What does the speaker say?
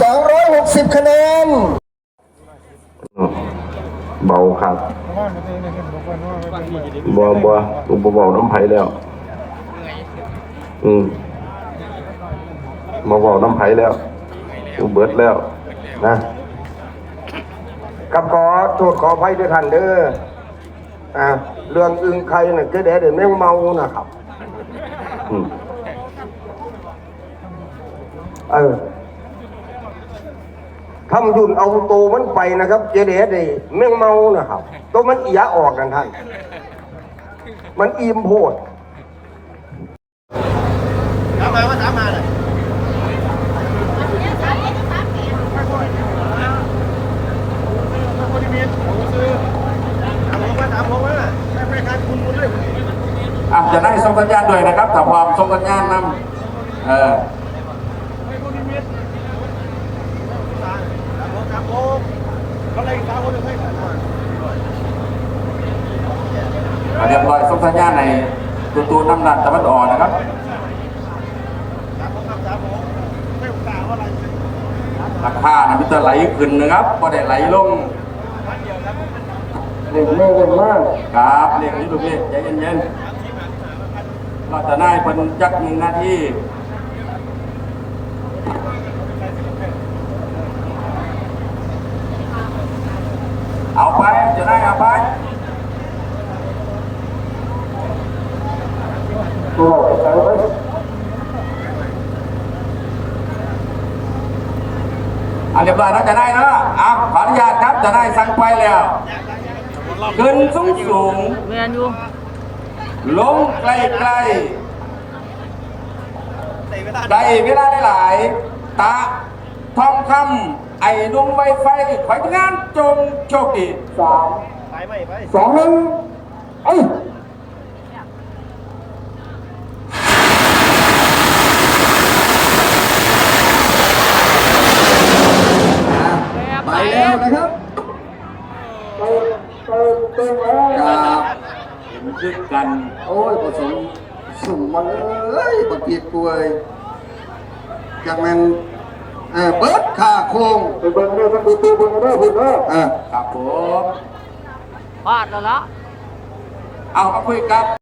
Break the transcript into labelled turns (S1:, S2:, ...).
S1: 260
S2: คะแนน เบาครับบั
S1: วบัวอุบเบาน้ำไผ่แล้ว อืมมาเบาน้ำไผ่แล้วอุเบิดแล้วนะ
S3: กับขอโทษขออภัยด้วยท่านเด้ออ่าเรื่องอึงใครน่ะเจ๊แด้เดี๋ยวแม่งเมานะครับ
S1: อืม
S3: เออ ทำยุ่นเอาตัวมันไปนะครับ เจ๊แดเดี๋ยวแม่งเมานะครับตัวมันเอียออกกันท่าน มันอิ่มโพด
S4: ถามมาว่าถามมาเลยคนที่มีผมซื้อถามผมว่าถามผมว่าได้ไปการคุณคุณด้วย
S5: อะจะได้ส่งสัญญาณด้วยนะครับถ้าพร้อมส่งสัญญาณนำเออ
S4: เขาเลยถามคนหนึ่งให้ถาม
S5: อะเรียบร้อยส่งสัญญาณในตัวตัวน้ำดันตะวันออกนะครับ
S4: ถามผมถามผมไม่ผมถามว่าอะไร
S5: ราคานะมิจะไหลขึ้นนะครับพอได้ไหลลง
S3: เล่นไม่เล่นมาก
S5: ครับเรียกนี้ลูกพี่ใจเย็นๆเราจะได้เป็นจักหนึ่งนาทีเอา ไปจะได้เอาไป
S3: โอ้ใส่ไว้
S5: อะเรียบร้อยแล้วจะได้เนอะอะขออนุญาตครับจะได้สั่งไปแล้วขึ้นสูงสูง
S6: แมนอยู่
S5: ลงใกล้ใกล้
S4: เตะไม่ได้
S5: ได้เวลาได้หลายตา ทองคำไอ้ดวงไวไฟขอยงานจงโชคดี
S3: สาม
S4: ไปไม่ไป
S3: สองหนึ่งเอ้ย
S6: แบบ
S7: ไปแล้วนะครับ
S3: เติมเติมเติมแล้ว
S7: กับ
S5: เห็นคือกัน
S7: โอ้ยผสมสุ่มมาเลยปฏิดป่วยจากนั้น เออเบิดค่าโคง
S3: ไปเบิ่งเด้อท่านดูตัวเบิ่งเด้อพุ่นเด้อ
S7: เออ
S5: ครับผม
S6: พลาดแล้วละ
S5: เอามาคุยกับ